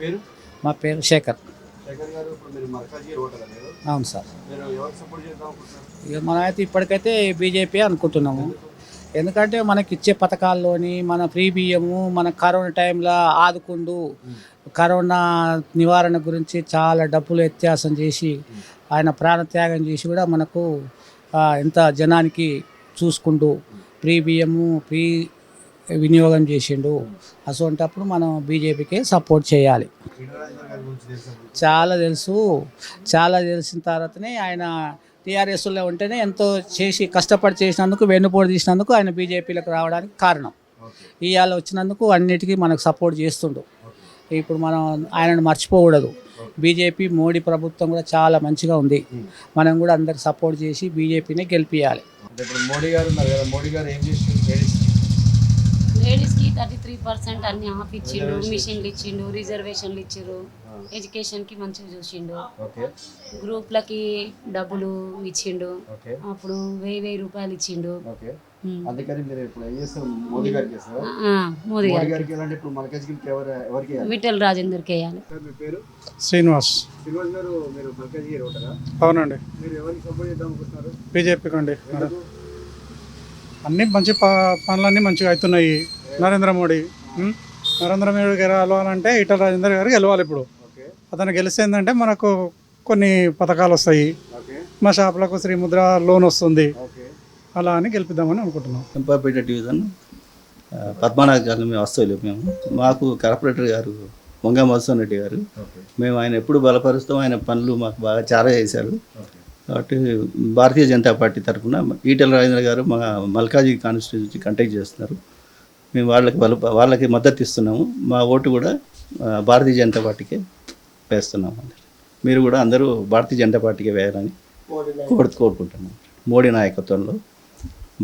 పేరు? మా పేరు శేఖర్. అవును సార్. ఇక మనం అయితే ఇప్పటికైతే బీజేపీ అనుకుంటున్నాము. ఎందుకంటే మనకి ఇచ్చే పథకాల్లోని మన ఫ్రీ బియ్యము మన కరోనా టైంలో ఆదుకుండు కరోనా నివారణ గురించి చాలా డబ్బులు వ్యత్యాసం చేసి ఆయన ప్రాణత్యాగం చేసి కూడా మనకు ఎంత జనానికి చూసుకుంటూ ఫ్రీ బియ్యము ఫ్రీ వినియోగం చేసిండు. అసొంటప్పుడు మనం బీజేపీకి సపోర్ట్ చేయాలి? చాలా తెలుసు. చాలా తెలిసిన తర్వాతనే ఆయన టీఆర్ఎస్లో ఉంటేనే ఎంతో చేసి కష్టపడి చేసినందుకు వెన్నుపోటు తీసినందుకు ఆయన బీజేపీలోకి రావడానికి కారణం. ఇవాళ వచ్చినందుకు అన్నిటికీ మనకు సపోర్ట్ చేస్తుండు. ఇప్పుడు మనం ఆయనను మర్చిపోకూడదు. బీజేపీ మోడీ ప్రభుత్వం కూడా చాలా మంచిగా ఉంది. మనం కూడా అందరికి సపోర్ట్ చేసి బీజేపీని గెలిపించాలి మోడీ గారు మోడీ గారు ఏం లేడీస్ లేడీస్కి థర్టీ త్రీ పర్సెంట్ అన్ని ఆఫ్ ఇచ్చిండు మిషన్లు ఇచ్చిండు రిజర్వేషన్లు ఇచ్చిండు ఎడ్యుకేషన్కి మంచిగా చూసిండు. ఓకే. గ్రూప్లకి డబ్బులు ఇచ్చిండు. ఓకే. అప్పుడు వెయ్యి వెయ్యి రూపాయలు ఇచ్చిండు. ఓకే. ఉమ్. అందుకని మీరు ఇప్పుడు ఏం చేస్తారు? మోదీ గారికి చేస్తారా? ఆ, మోదీ మోడీ గారు గారికి వెళ్ళండి ఇప్పుడు మల్కాజ్గిరికి ఎవరు ఎవరికి వేయాలి? విఠల్ సార్ మీ పేరు? శ్రీనివాస్. శ్రీనివాస్ గారు మీరు అవునండి. మీరు ఎవరికి సపోర్ట్ చేద్దాం అనుకుంటున్నారు? బీజేపీకి అండి? అన్ని మంచి ప- పనులన్నీ మంచిగా అవుతున్నాయి. నరేంద్ర మోడీ? నరేంద్ర మోడీ గారు గెలవాలంటే ఈటల రాజేందర్ గారు గెలవాలి ఇప్పుడు. ఓకే. అతను గెలిస్తే ఏంటంటే మనకు కొన్ని పథకాలు వస్తాయి. ఓకే. మా షాపులకు శ్రీ ముద్ర లోన్ వస్తుంది. ఓకే. అలా అని గెలిపిద్దామని అనుకుంటున్నాం. చంపాపేట డివిజన్ పద్మనాభ గారు మేము వస్తాం మేము. మాకు కార్పొరేటర్ గారు వంగ మధుసూన్ రెడ్డి గారు. ఓకే. మేము ఆయన ఎప్పుడు బలపరుస్తాం ఆయన పనులు మాకు బాగా చాలా చేశారు ఓకే. కాబట్టి భారతీయ జనతా పార్టీ తరఫున ఈటెల రాజేంద్ర గారు మా మల్కాజీ కాన్స్టిట్యూన్సీ కంటెక్ట్ చేస్తున్నారు. మేము వాళ్ళకి బల వాళ్ళకి మద్దతు ఇస్తున్నాము. మా ఓటు కూడా భారతీయ జనతా పార్టీకే వేస్తున్నాము మీరు కూడా అందరూ భారతీయ జనతా పార్టీకే వేయాలని కోరు కోరుకుంటున్నాం మోడీ నాయకత్వంలో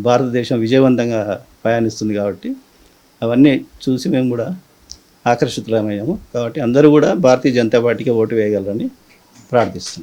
భారతదేశం విజయవంతంగా ప్రయాణిస్తుంది కాబట్టి అవన్నీ చూసి మేము కూడా ఆకర్షితులమయ్యాము. కాబట్టి అందరూ కూడా భారతీయ జనతా పార్టీకి ఓటు వేయగలరని ప్రార్థిస్తున్నాం.